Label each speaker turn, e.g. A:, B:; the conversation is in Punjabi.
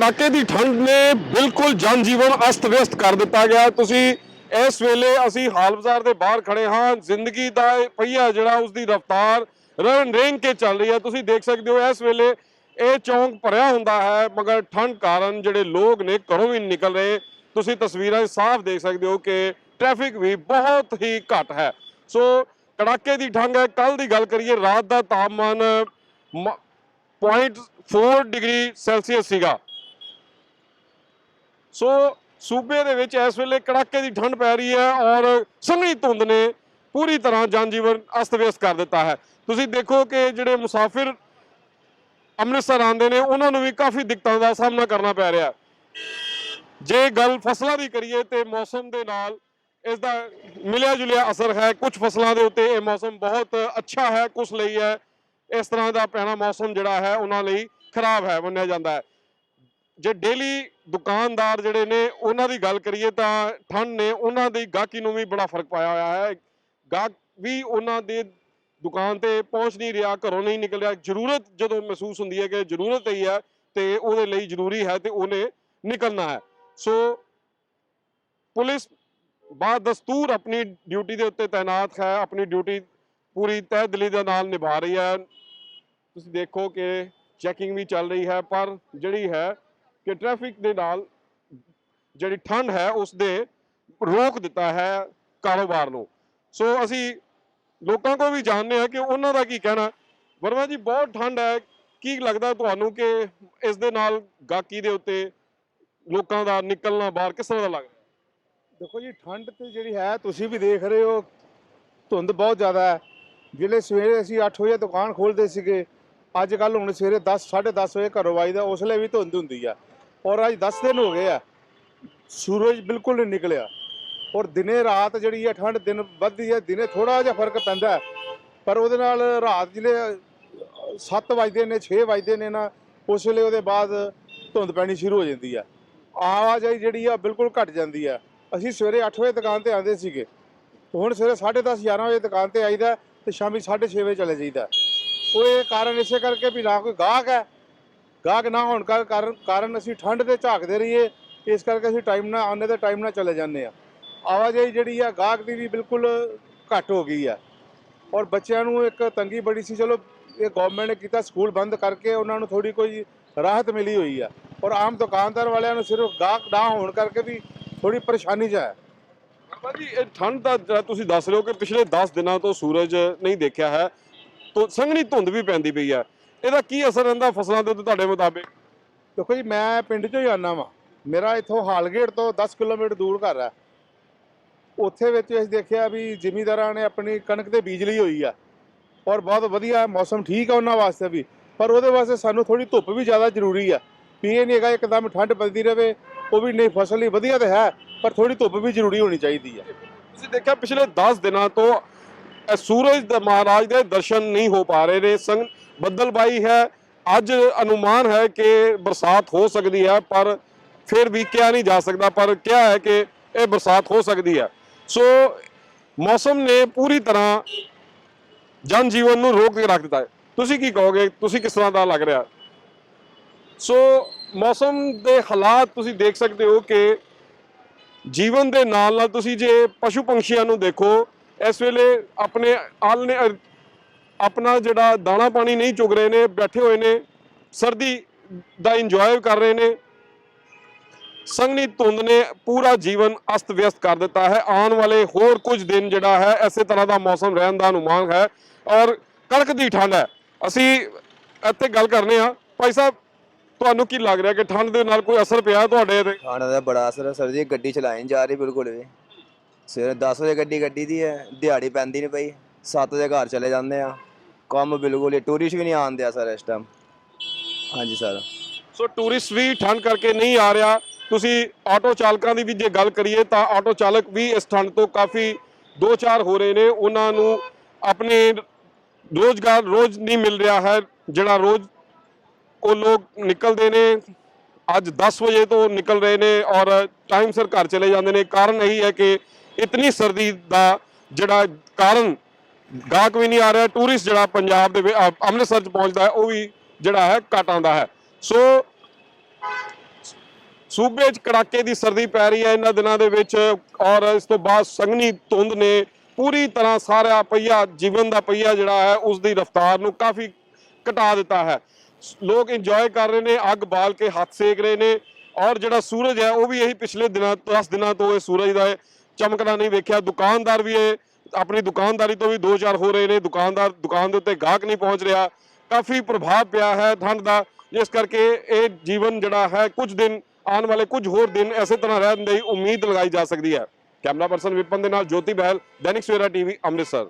A: ਕੜਾਕੇ ਦੀ ਠੰਡ ਨੇ ਬਿਲਕੁਲ ਜਨਜੀਵਨ ਅਸਤ-ਵਿਅਸਤ ਕਰ ਦਿੱਤਾ ਗਿਆ। ਤੁਸੀਂ ਇਸ ਵੇਲੇ ਅਸੀਂ ਹਾਲ ਬਾਜ਼ਾਰ ਦੇ ਬਾਹਰ ਖੜੇ ਹਾਂ। ਜ਼ਿੰਦਗੀ ਦਾ ਪਹੀਆ ਜਿਹੜਾ ਉਸ ਦੀ ਰਫ਼ਤਾਰ ਰਨ ਰੇਂਗ ਕੇ ਚੱਲ ਰਹੀ ਹੈ। ਤੁਸੀਂ ਦੇਖ ਸਕਦੇ ਹੋ ਇਸ ਵੇਲੇ ਇਹ ਚੌਂਕ ਭਰਿਆ ਹੁੰਦਾ ਹੈ, ਮਗਰ ਠੰਡ ਕਾਰਨ ਜਿਹੜੇ ਲੋਕ ਨੇ ਘਰੋਂ ਵੀ ਨਹੀਂ ਨਿਕਲ ਰਹੇ। ਤੁਸੀਂ ਤਸਵੀਰਾਂ ਸਾਫ਼ ਦੇਖ ਸਕਦੇ ਹੋ ਕਿ ਟ੍ਰੈਫਿਕ ਵੀ ਬਹੁਤ ਹੀ ਘੱਟ ਹੈ। ਸੋ ਕੜਾਕੇ ਦੀ ਠੰਡ ਹੈ। ਕੱਲ ਦੀ ਗੱਲ ਕਰੀਏ, ਰਾਤ ਦਾ ਤਾਪਮਾਨ ਮ- 0.4 ਡਿਗਰੀ ਸੈਲਸੀਅਸ ਸੀਗਾ। ਸੋ ਸੂਬੇ ਦੇ ਵਿੱਚ ਇਸ ਵੇਲੇ ਕੜਾਕੇ ਦੀ ਠੰਡ ਪੈ ਰਹੀ ਹੈ ਔਰ ਸੰਘਣੀ ਧੁੰਦ ਨੇ ਪੂਰੀ ਤਰ੍ਹਾਂ ਜਨਜੀਵਨ ਅਸਤ-ਵਿਅਸਤ ਕਰ ਦਿੱਤਾ ਹੈ। ਤੁਸੀਂ ਦੇਖੋ ਕਿ ਜਿਹੜੇ ਮੁਸਾਫਿਰ ਅੰਮ੍ਰਿਤਸਰ ਆਉਂਦੇ ਨੇ, ਉਹਨਾਂ ਨੂੰ ਵੀ ਕਾਫੀ ਦਿੱਕਤਾਂ ਦਾ ਸਾਹਮਣਾ ਕਰਨਾ ਪੈ ਰਿਹਾ। ਜੇ ਗੱਲ ਫਸਲਾਂ ਦੀ ਕਰੀਏ ਤੇ ਮੌਸਮ ਦੇ ਨਾਲ ਇਸ ਦਾ ਮਿਲਿਆ ਜੁਲਿਆ ਅਸਰ ਹੈ। ਕੁਝ ਫਸਲਾਂ ਦੇ ਉੱਤੇ ਇਹ ਮੌਸਮ ਬਹੁਤ ਅੱਛਾ ਹੈ ਕੁਝ ਲਈ ਹੈ। ਇਸ ਤਰ੍ਹਾਂ ਦਾ ਪੈਣਾ ਮੌਸਮ ਜਿਹੜਾ ਹੈ, ਉਹਨਾਂ ਲਈ ਖਰਾਬ ਹੈ, ਮੰਨਿਆ ਜਾਂਦਾ ਹੈ। ਜੇ ਡੇਲੀ ਦੁਕਾਨਦਾਰ ਜਿਹੜੇ ਨੇ ਉਹਨਾਂ ਦੀ ਗੱਲ ਕਰੀਏ ਤਾਂ ਠੰਡ ਨੇ ਉਹਨਾਂ ਦੀ ਗਾਹਕੀ ਨੂੰ ਵੀ ਬੜਾ ਫ਼ਰਕ ਪਾਇਆ ਹੋਇਆ ਹੈ। ਗਾਹਕ ਵੀ ਉਹਨਾਂ ਦੇ ਦੁਕਾਨ ਤੇ ਪਹੁੰਚ ਨਹੀਂ ਰਿਹਾ, ਘਰੋਂ ਨਹੀਂ ਨਿਕਲ ਰਿਹਾ। ਜ਼ਰੂਰਤ ਜਦੋਂ ਮਹਿਸੂਸ ਹੁੰਦੀ ਹੈ ਕਿ ਜ਼ਰੂਰਤ ਹੀ ਹੈ ਤੇ ਉਹਦੇ ਲਈ ਜ਼ਰੂਰੀ ਹੈ ਤੇ ਉਹਨੇ ਨਿਕਲਣਾ ਹੈ। ਸੋ ਪੁਲਿਸ ਬਾ ਦਸਤੂਰ ਆਪਣੀ ਡਿਊਟੀ ਦੇ ਉੱਤੇ ਤਾਇਨਾਤ ਹੈ, ਆਪਣੀ ਡਿਊਟੀ ਪੂਰੀ ਤਹਿ ਦਿਲੀ ਦੇ ਨਾਲ ਨਿਭਾ ਰਹੀ ਹੈ। ਤੁਸੀਂ ਦੇਖੋ ਕਿ ਚੈਕਿੰਗ ਵੀ ਚੱਲ ਰਹੀ ਹੈ, ਪਰ ਜਿਹੜੀ ਹੈ ਕਿ ਟ੍ਰੈਫਿਕ ਦੇ ਨਾਲ ਜਿਹੜੀ ਠੰਡ ਹੈ ਉਸ ਦੇ ਰੋਕ ਦਿੱਤਾ ਹੈ ਕਾਰੋਬਾਰ ਨੂੰ। ਸੋ ਅਸੀਂ ਲੋਕਾਂ ਕੋਲ ਵੀ ਜਾਣਦੇ ਹਾਂ ਕਿ ਉਹਨਾਂ ਦਾ ਕੀ ਕਹਿਣਾ। ਵਰਮਾ ਜੀ, ਬਹੁਤ ਠੰਡ ਹੈ। ਕੀ ਲੱਗਦਾ ਤੁਹਾਨੂੰ ਕਿ ਇਸ ਦੇ ਨਾਲ ਗਾਕੀ ਦੇ ਉੱਤੇ ਲੋਕਾਂ ਦਾ ਨਿਕਲਣਾ, ਬਾਹਰ ਕਿਸ ਤਰ੍ਹਾਂ ਦਾ ਲੱਗਦਾ?
B: ਦੇਖੋ ਜੀ, ਠੰਡ ਤੇ ਜਿਹੜੀ ਹੈ, ਤੁਸੀਂ ਵੀ ਦੇਖ ਰਹੇ ਹੋ, ਧੁੰਦ ਬਹੁਤ ਜ਼ਿਆਦਾ ਹੈ। ਜਿਹੜੇ ਸਵੇਰੇ ਅਸੀਂ 8 ਵਜੇ ਦੁਕਾਨ ਖੋਲਦੇ ਸੀਗੇ, ਅੱਜ ਕੱਲ ਹੁਣ ਸਵੇਰੇ 10 10:30 ਵਜੇ ਘਰੋਂ ਆਈਦਾ, ਉਸ ਲਈ ਵੀ ਧੁੰਦ ਹੁੰਦੀ ਆ। ਔਰ ਅੱਜ 10 ਦਿਨ ਹੋ ਗਏ ਆ। ਸੂਰਜ ਬਿਲਕੁਲ ਨਹੀਂ ਨਿਕਲਿਆ। ਔਰ ਦਿਨੇ ਰਾਤ ਜਿਹੜੀ ਹੈ ਠੰਡ ਦਿਨ ਵੱਧਦੀ ਹੈ ਦਿਨੇ ਥੋੜਾ ਜਿਹਾ ਫ਼ਰਕ ਪੈਂਦਾ ਪਰ ਉਹਦੇ ਨਾਲ ਰਾਤ ਜਿਹੜੇ 7 ਵਜਦੇ ਨੇ 6 ਵਜਦੇ ਨੇ ਨਾ, ਉਸ ਵੇਲੇ ਉਹਦੇ ਬਾਅਦ ਧੁੰਦ ਪੈਣੀ ਸ਼ੁਰੂ ਹੋ ਜਾਂਦੀ ਆ। ਆਵਾਜਾਈ ਜਿਹੜੀ ਆ, ਬਿਲਕੁਲ ਘਟ ਜਾਂਦੀ ਆ। ਅਸੀਂ ਸਵੇਰੇ 8 ਵਜੇ ਦੁਕਾਨ ਤੇ ਆਉਂਦੇ ਸੀਗੇ। ਹੁਣ ਸਵੇਰੇ 10:30 11 ਵਜੇ ਦੁਕਾਨ ਤੇ ਆਈਦਾ ਤੇ ਸ਼ਾਮੀ 6:30 ਵਜੇ ਚਲੇ ਜਾਈਦਾ। ਉਹ ਇਹ ਕਾਰਨ ਇਸੇ ਕਰਕੇ ਵੀ ਨਾ ਕੋਈ ਗਾਹਕ ਹੈ ਗਾਹਕ ਨਾ ਹੋਣ ਕਰ ਕਾਰਨ ਕਾਰਨ ਅਸੀਂ ਠੰਡ ਦੇ ਝਾਕਦੇ ਰਹੀਏ, ਇਸ ਕਰਕੇ ਅਸੀਂ ਟਾਈਮ ਨਾਲ ਆਉਂਦੇ ਤੇ ਟਾਈਮ ਨਾਲ ਚਲੇ ਜਾਂਦੇ ਆ ਆਵਾਜਾਈ ਜਿਹੜੀ ਆ, ਗਾਹਕ ਦੀ ਵੀ ਬਿਲਕੁਲ ਘੱਟ ਹੋ ਗਈ ਆ। ਔਰ ਬੱਚਿਆਂ ਨੂੰ ਇੱਕ ਤੰਗੀ ਬੜੀ ਸੀ, ਚਲੋ ਇਹ ਗਵਰਨਮੈਂਟ ਨੇ ਕੀਤਾ, ਸਕੂਲ ਬੰਦ ਕਰਕੇ ਉਹਨਾਂ ਨੂੰ ਥੋੜੀ ਕੋਈ ਰਾਹਤ ਮਿਲੀ ਹੋਈ ਆ। ਔਰ ਆਮ ਦੁਕਾਨਦਾਰ ਵਾਲਿਆਂ ਨੂੰ ਸਿਰਫ ਗਾਹਕ ਨਾ ਹੋਣ ਕਰਕੇ ਵੀ ਥੋੜੀ ਪਰੇਸ਼ਾਨੀ ਚ ਹੈ।
A: ਬਾਬਾ ਜੀ, ਇਹ ਠੰਡ ਦਾ ਜਿਹੜਾ ਤੁਸੀਂ ਦੱਸ ਰਹੇ ਹੋ ਕਿ ਪਿਛਲੇ 10 ਦਿਨਾਂ ਤੋਂ ਸੂਰਜ ਨਹੀਂ ਦੇਖਿਆ ਹੈ ਤੋਂ ਸੰਘਣੀ ਧੁੰਦ ਵੀ ਪੈਂਦੀ ਪਈ ਹੈ ਇਹਦਾ ਕੀ ਅਸਰ ਰਹਿੰਦਾ ਫਸਲਾਂ ਦੇ ਉੱਤੇ ਤੁਹਾਡੇ ਮੁਤਾਬਿਕ?
B: ਦੇਖੋ ਜੀ ਮੈਂ ਪਿੰਡ ਚੋਂ ਹੀ ਆਨਾ ਵਾਂ। ਮੇਰਾ ਇੱਥੋਂ ਹਾਲਗੇਟ ਤੋਂ 10 ਕਿਲੋਮੀਟਰ ਦੂਰ ਘਰ ਹੈ। ਉੱਥੇ ਵਿੱਚ ਅਸੀਂ ਦੇਖਿਆ ਵੀ ਜ਼ਿਮੀਂਦਾਰਾਂ ਨੇ ਆਪਣੀ ਕਣਕ ਤੇ ਬੀਜ ਲਈ ਹੋਈ ਆ। ਔਰ ਬਹੁਤ ਵਧੀਆ ਮੌਸਮ ਠੀਕ ਆ ਉਹਨਾਂ ਵਾਸਤੇ ਵੀ। ਪਰ ਉਹਦੇ ਵਾਸਤੇ ਸਾਨੂੰ ਥੋੜੀ ਧੁੱਪ ਵੀ ਜ਼ਿਆਦਾ ਜ਼ਰੂਰੀ ਆ। ਵੀ ਇਹ ਨਹੀਂ ਹੈਗਾ ਇੱਕਦਮ ਠੰਡ ਪੈਂਦੀ ਰਵੇ ਉਹ ਵੀ ਨਹੀਂ ਫਸਲ ਲਈ ਵਧੀਆ ਤਾਂ ਹੈ ਪਰ ਥੋੜੀ ਧੁੱਪ ਵੀ ਜ਼ਰੂਰੀ ਹੋਣੀ ਚਾਹੀਦੀ ਆ।
A: ਤੁਸੀਂ ਦੇਖਿਆ ਪਿਛਲੇ 10 ਦਿਨਾਂ ਤੋਂ ਸੂਰਜ ਦੇ ਮਹਾਰਾਜ ਦੇ ਦਰਸ਼ਨ ਨਹੀਂ ਹੋ ਪਾ ਰਹੇ ਨੇ। ਸੰਗ ਬੱਦਲਬਾਈ ਹੈ। ਅੱਜ ਅਨੁਮਾਨ ਹੈ ਕਿ ਬਰਸਾਤ ਹੋ ਸਕਦੀ ਹੈ, ਪਰ ਫਿਰ ਵੀ ਕਿਹਾ ਨਹੀਂ ਜਾ ਸਕਦਾ, ਪਰ ਕਿਹਾ ਹੈ ਕਿ ਇਹ ਬਰਸਾਤ ਹੋ ਸਕਦੀ ਹੈ। ਸੋ ਮੌਸਮ ਨੇ ਪੂਰੀ ਤਰ੍ਹਾਂ ਜਨ ਜੀਵਨ ਨੂੰ ਰੋਕ ਕੇ ਰੱਖ ਦਿੱਤਾ ਹੈ। ਤੁਸੀਂ ਕੀ ਕਹੋਗੇ? ਤੁਸੀਂ ਕਿਸ ਤਰ੍ਹਾਂ ਦਾ ਲੱਗ ਰਿਹਾ? ਸੋ ਮੌਸਮ ਦੇ ਹਾਲਾਤ ਤੁਸੀਂ ਦੇਖ ਸਕਦੇ ਹੋ ਕਿ ਜੀਵਨ ਦੇ ਨਾਲ ਨਾਲ ਤੁਸੀਂ ਜੇ ਪਸ਼ੂ ਪੰਛੀਆਂ ਨੂੰ ਦੇਖੋ, ਇਸ ਵੇਲੇ ਆਪਣੇ ਆਲਣੇ ਆਪਣਾ ਜਿਹੜਾ ਦਾਣਾ ਪਾਣੀ ਨਹੀਂ ਚੁਗ ਰਹੇ ਨੇ, ਬੈਠੇ ਹੋਏ ਨੇ, ਸਰਦੀ ਦਾ ਇੰਜੋਏ ਕਰ ਰਹੇ ਨੇ। ਸੰਘਣੀ ਧੁੰਦ ਨੇ ਪੂਰਾ ਜੀਵਨ ਅਸਤ ਵਿਅਸਤ ਕਰ ਦਿੱਤਾ ਹੈ। ਆਉਣ ਵਾਲੇ ਹੋਰ ਕੁਝ ਦਿਨ ਜਿਹੜਾ ਹੈ ਐਸੇ ਤਰ੍ਹਾਂ ਦਾ ਮੌਸਮ ਰਹਿਣ ਦਾ ਅਨੁਮਾਨ ਹੈ ਔਰ ਕੜਕਦੀ ਠੰਡ ਹੈ। ਅਸੀਂ ਇੱਥੇ ਗੱਲ ਕਰਨੇ ਆ। ਭਾਈ ਸਾਹਿਬ, ਤੁਹਾਨੂੰ ਕੀ ਲੱਗ ਰਿਹਾ ਕਿ ਠੰਡ ਦੇ ਨਾਲ ਕੋਈ ਅਸਰ ਪਿਆ ਤੁਹਾਡੇ ਤੇ?
C: ਖਾਣਾ ਦਾ ਬੜਾ ਅਸਰ ਹੈ ਸਰ ਜੀ, ਗੱਡੀ ਚਲਾਈ ਨਹੀਂ ਜਾ ਰਹੀ ਬਿਲਕੁਲ ਵੀ। ਸਵੇਰੇ 10 ਵਜੇ ਗੱਡੀ ਗੱਡੀ ਦੀ ਹੈ, ਦਿਹਾੜੀ ਪੈਂਦੀ ਨਹੀਂ ਪਈ। 7 ਵਜੇ ਘਰ ਚਲੇ ਜਾਂਦੇ ਆ। ਕੰਮ ਬਿਲਕੁਲ ਹੀ ਟੂਰਿਸਟ ਵੀ ਨਹੀਂ ਆਉਂਦੇ ਸਰ ਇਸ ਟਾਈਮ ਹਾਂਜੀ ਸਰ
A: ਸੋ ਟੂਰਿਸਟ ਵੀ ਠੰਡ ਕਰਕੇ ਨਹੀਂ ਆ ਰਿਹਾ। ਤੁਸੀਂ ਆਟੋ ਚਾਲਕਾਂ ਦੀ ਵੀ ਜੇ ਗੱਲ ਕਰੀਏ ਤਾਂ ਆਟੋ ਚਾਲਕ ਵੀ ਇਸ ਠੰਡ ਤੋਂ ਕਾਫੀ ਦੋ ਚਾਰ ਹੋ ਰਹੇ ਨੇ। ਉਹਨਾਂ ਨੂੰ ਆਪਣੇ ਰੋਜ਼ਗਾਰ, ਰੋਜ਼ ਨਹੀਂ ਮਿਲ ਰਿਹਾ ਹੈ, ਜਿਹੜਾ ਰੋਜ਼ ਉਹ ਲੋਕ ਨਿਕਲਦੇ ਨੇ। ਅੱਜ 10 ਵਜੇ ਤੋਂ ਨਿਕਲ ਰਹੇ ਨੇ ਔਰ ਟਾਈਮ ਸਿਰ ਘਰ ਚਲੇ ਜਾਂਦੇ ਨੇ। ਕਾਰਨ ਇਹੀ ਹੈ ਕਿ ਇਤਨੀ ਸਰਦੀ ਦਾ ਜਿਹੜਾ ਕਾਰਨ ਗਾਹਕ ਵੀ ਨਹੀਂ ਆ ਰਿਹਾ ਟੂਰਿਸਟ ਜਿਹੜਾ ਪੰਜਾਬ ਦੇ ਅੰਮ੍ਰਿਤਸਰ ਚ ਪਹੁੰਚਦਾ ਹੈ, ਉਹ ਵੀ ਜਿਹੜਾ ਹੈ ਘੱਟ ਆਉਂਦਾ ਹੈ। ਸੋ ਸੂਬੇ 'ਚ ਕੜਾਕੇ ਦੀ ਸਰਦੀ ਪੈ ਰਹੀ ਹੈ, ਇਹਨਾਂ ਦਿਨਾਂ ਦੇ ਵਿੱਚ, ਔਰ ਇਸ ਤੋਂ ਬਾਅਦ ਸੰਘਣੀ ਧੁੰਦ ਨੇ ਪੂਰੀ ਤਰ੍ਹਾਂ ਸਾਰਾ ਪਹੀਆ, ਜੀਵਨ ਦਾ ਪਹੀਆ ਜਿਹੜਾ ਹੈ, ਉਸ ਦੀ ਰਫ਼ਤਾਰ ਨੂੰ ਕਾਫੀ ਘਟਾ ਦਿੱਤਾ ਹੈ। ਲੋਕ ਇੰਜੋਏ ਕਰ ਰਹੇ ਨੇ, ਅੱਗ ਬਾਲ ਕੇ ਹੱਥ ਸੇਕ ਰਹੇ ਨੇ, ਔਰ ਜਿਹੜਾ ਸੂਰਜ ਹੈ, ਉਹ ਵੀ ਇਹੀ ਪਿਛਲੇ ਦਿਨਾਂ 10 ਦਿਨਾਂ ਤੋਂ ਇਹ ਸੂਰਜ ਦਾ ਇਹ ਚਮਕਦਾ ਨਹੀਂ ਵੇਖਿਆ। ਦੁਕਾਨਦਾਰ ਵੀ ਇਹ ਆਪਣੀ ਦੁਕਾਨਦਾਰੀ ਤੋਂ ਵੀ ਦੋ ਚਾਰ ਹੋ ਰਹੇ ਨੇ, ਦੁਕਾਨਦਾਰ ਦੁਕਾਨ ਦੇ ਉੱਤੇ ਗਾਹਕ ਨਹੀਂ ਪਹੁੰਚ ਰਿਹਾ, ਕਾਫੀ ਪ੍ਰਭਾਵ ਪਿਆ ਹੈ ਠੰਡ ਦਾ, ਜਿਸ ਕਰਕੇ ਇਹ ਜੀਵਨ ਜਿਹੜਾ ਹੈ ਕੁਝ ਦਿਨ ਆਉਣ ਵਾਲੇ ਕੁਝ ਹੋਰ ਦਿਨ ਐਸੇ ਤਰ੍ਹਾਂ ਰਹਿਣ ਦੀ ਉਮੀਦ ਲਗਾਈ ਜਾ ਸਕਦੀ ਹੈ। ਕੈਮਰਾ ਪਰਸਨ ਵਿਪਨ ਦੇ ਨਾਲ ਜੋਤੀ ਬਹਿਲ, ਦੈਨਿਕ ਸਵੇਰਾ ਟੀਵੀ, ਅੰਮ੍ਰਿਤਸਰ।